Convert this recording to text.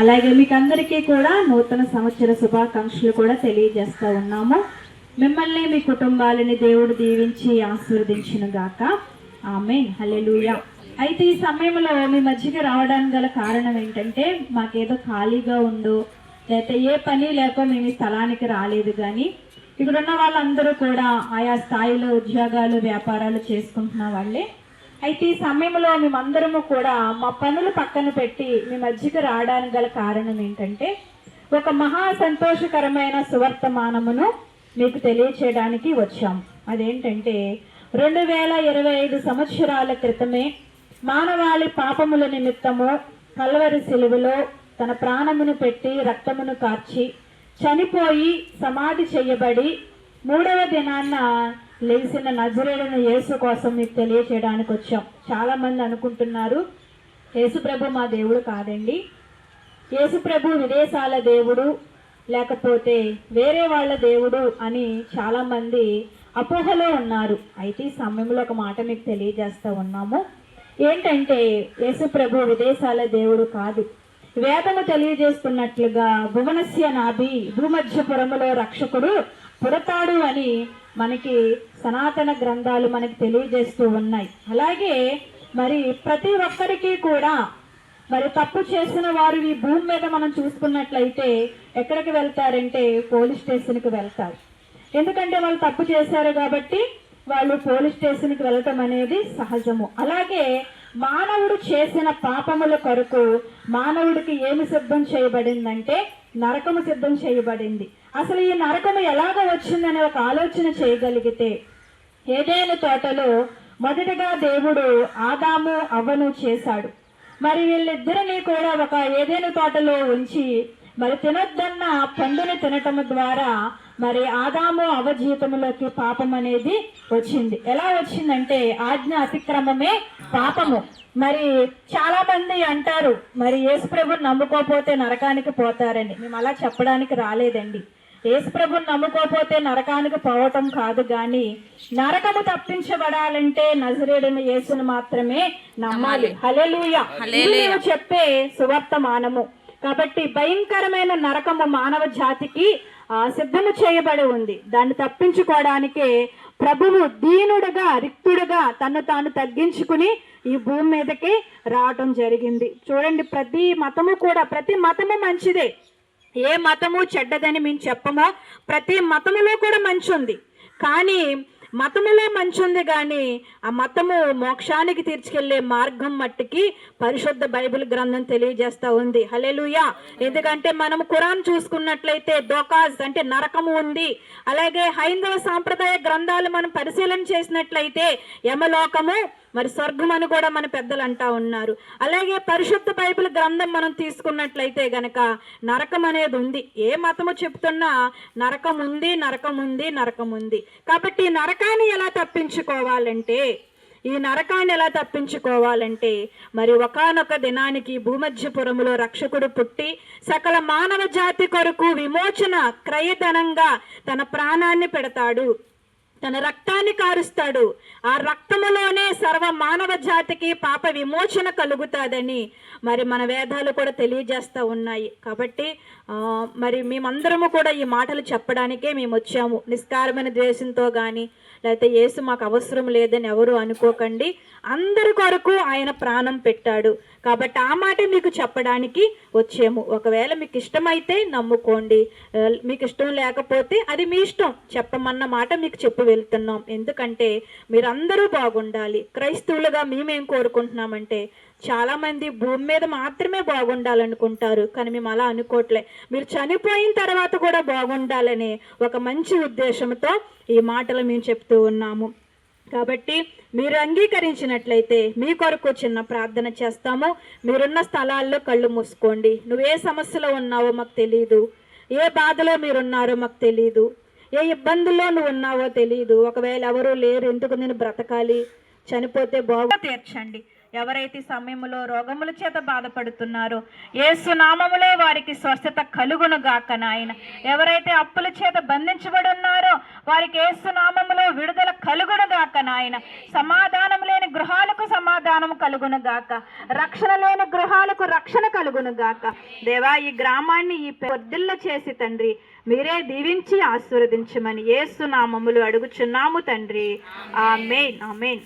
అలాగే మీకు అందరికీ కూడా నూతన సంవత్సర శుభాకాంక్షలు కూడా తెలియజేస్తూ ఉన్నాము. మిమ్మల్ని మీ కుటుంబాలని దేవుడు దీవించి ఆశీర్వదించిన గాక. ఆమె హలెలుయ అయితే ఈ సమయంలో మీ మధ్యకి రావడానికి గల కారణం ఏంటంటే మాకేదో ఖాళీగా ఉందో లేకపోతే ఏ పని లేక మేము ఈ స్థలానికి రాలేదు కానీ ఇక్కడ ఉన్న వాళ్ళందరూ కూడా ఆయా స్థాయిలో ఉద్యోగాలు వ్యాపారాలు చేసుకుంటున్న వాళ్ళే. అయితే ఈ సమయంలో మేమందరము కూడా మా పనులు పక్కన పెట్టి మీ మధ్యకి రావడానికి గల కారణం ఏంటంటే ఒక మహా సంతోషకరమైన సువర్తమానమును మీకు తెలియచేయడానికి వచ్చాం. అదేంటంటే రెండు వేల ఇరవై ఐదు సంవత్సరాల క్రితమే మానవాళి పాపముల నిమిత్తము కలవరి సిలువలో తన ప్రాణమును పెట్టి రక్తమును కార్చి చనిపోయి సమాధి చేయబడి మూడవ దినాన్న లేచిన నజరేడను యేసు కోసం మీకు తెలియచేయడానికి వచ్చాం. చాలా మంది అనుకుంటున్నారు యేసుప్రభు మా దేవుడు కాదండి. యేసుప్రభు విదేశాల దేవుడు లేకపోతే వేరే వాళ్ళ దేవుడు అని చాలామంది అపోహలో ఉన్నారు. అయితే ఈ సమయంలో ఒక మాట మీకు తెలియజేస్తూ ఉన్నాము. ఏంటంటే యేసుప్రభు విదేశాల దేవుడు కాదు. వేదము తెలియజేస్తున్నట్లుగా భువనస్య నాభి భూమధ్యపురములో రక్షకుడు పుడతాడు అని మనకి సనాతన గ్రంథాలు మనకి తెలియజేస్తూ ఉన్నాయి. అలాగే మరి ప్రతి ఒక్కరికి కూడా మరి తప్పు చేసిన వారు ఈ భూమి మీద మనం చూసుకున్నట్లయితే ఎక్కడికి వెళ్తారంటే పోలీస్ స్టేషన్కి వెళ్తారు. ఎందుకంటే వాళ్ళు తప్పు చేశారు కాబట్టి వాళ్ళు పోలీస్ స్టేషన్కి వెళ్ళటం అనేది సహజము. అలాగే మానవుడు చేసిన పాపముల కొరకు మానవుడికి ఏమి సిద్ధం చేయబడిందంటే నరకము సిద్ధం చేయబడింది. అసలు ఈ నరకము ఎలాగ వచ్చిందనే ఒక ఆలోచన చేయగలిగితే ఏదైనా తోటలో మొదటగా దేవుడు ఆదాము అవ్వను చేశాడు. మరి వీళ్ళిద్దరిని కూడా ఒక ఏదైనా తోటలో ఉంచి మరి తినొద్దన్న పండుని తినటం ద్వారా మరి ఆదాము అవజీతములోకి పాపం అనేది వచ్చింది. ఎలా వచ్చిందంటే ఆజ్ఞ అతిక్రమమే పాపము. మరి చాలా మంది అంటారు మరి యేసుప్రభుని నమ్ముకోపోతే నరకానికి పోతారని. మేము అలా చెప్పడానికి రాలేదండి. యేసుప్రభుని నమ్ముకోపోతే నరకానికి పోవటం కాదు గాని నరకము తప్పించబడాలంటే నజరేడును యేసును మాత్రమే నమ్మాలి. మేము చెప్పే సువర్తమానము. కాబట్టి భయంకరమైన నరకము మానవ జాతికి సిద్ధము చేయబడి ఉంది. దాన్ని తప్పించుకోవడానికే ప్రభువు దీనుడుగా రిక్తుడుగా తను తాను తగ్గించుకుని ఈ భూమి మీదకి రావటం జరిగింది. చూడండి ప్రతి మతము కూడా ప్రతి మతము మంచిదే. ఏ మతము చెడ్డదని మేము చెప్పమో. ప్రతి మతములో కూడా మంచి ఉంది. కానీ మతములో మంచి ఉంది కానీ ఆ మతము మోక్షానికి తీర్చుకెళ్ళే మార్గం మట్టికి పరిశుద్ధ బైబిల్ గ్రంథం తెలియజేస్తా ఉంది. హలెలుయా ఎందుకంటే మనం ఖురాన్ చూసుకున్నట్లయితే దోకాజ్ అంటే నరకము ఉంది. అలాగే హైందవ సాంప్రదాయ గ్రంథాలు మనం పరిశీలన చేసినట్లయితే యమలోకము మరి స్వర్గం అని కూడా మన పెద్దలు అంటా ఉన్నారు. అలాగే పరిశుద్ధ బైబిల్ గ్రంథం మనం తీసుకున్నట్లయితే గనక నరకం అనేది ఉంది. ఏ మతము చెప్తున్నా నరకం ఉంది నరకం ఉంది నరకం ఉంది. కాబట్టి ఈ నరకాన్ని ఎలా తప్పించుకోవాలంటే ఈ నరకాన్ని ఎలా తప్పించుకోవాలంటే మరి ఒకానొక దినానికి భూమధ్యపురములో రక్షకుడు పుట్టి సకల మానవ జాతి కొరకు విమోచన క్రయధనంగా తన ప్రాణాన్ని పెడతాడు. తన రక్తాన్ని కారుస్తాడు. ఆ రక్తములోనే సర్వ మానవ జాతికి పాప విమోచన కలుగుతాదని మరి మన వేదాలు కూడా తెలియజేస్తూ ఉన్నాయి. కాబట్టి మరి మేమందరము కూడా ఈ మాటలు చెప్పడానికే మేము వచ్చాము నిస్కారమైన ద్వేషంతో కానీ లేకపోతే యేసు మాకు అవసరం లేదని ఎవరు అనుకోకండి. అందరి కొరకు ఆయన ప్రాణం పెట్టాడు. కాబట్టి ఆ మాట మీకు చెప్పడానికి వచ్చాము. ఒకవేళ మీకు ఇష్టమైతే నమ్ముకోండి. మీకు ఇష్టం లేకపోతే అది మీ ఇష్టం. చెప్పమన్న మాట మీకు చెప్పు వెళ్తున్నాం. ఎందుకంటే మీరందరూ బాగుండాలి. క్రైస్తవులుగా మేమేం కోరుకుంటున్నామంటే చాలామంది భూమి మీద మాత్రమే బాగుండాలనుకుంటారు. కానీ మేము అలా అనుకోవట్లే మీరు చనిపోయిన తర్వాత కూడా బాగుండాలనే ఒక మంచి ఉద్దేశంతో ఈ మాటలు మేము చెప్తూ ఉన్నాము. కాబట్టి మీరు అంగీకరించినట్లయితే మీ కొరకు చిన్న ప్రార్థన చేస్తాము. మీరున్న స్థలాల్లో కళ్ళు మూసుకోండి. నువ్వు ఏ సమస్యలో ఉన్నావో మాకు తెలియదు ఏ బాధలో మీరున్నారో మాకు తెలియదు ఏ ఇబ్బందుల్లో నువ్వు ఉన్నావో తెలియదు ఒకవేళ ఎవరూ లేరు ఎందుకు నేను బ్రతకాలి? చనిపోతే బాగు తీర్చండి. ఎవరైతే సమయంలో రోగముల చేత బాధపడుతున్నారో ఏసునామములో వారికి స్వస్థత కలుగును గాక నాయన. ఎవరైతే అప్పుల చేత బంధించబడి ఉన్నారో వారికి ఏసునామములో విడుదల కలుగును గాక నాయన. సమాధానం లేని గృహాలకు సమాధానం కలుగును గాక. రక్షణ లేని గృహాలకు రక్షణ కలుగును గాక. దేవా ఈ గ్రామాన్ని ఈ పొద్దుల్ల చేసి తండ్రి. మీరే దీవించి ఆశీర్వదించమని ఏసునామములు అడుగుచున్నాము తండ్రి. Amen amen.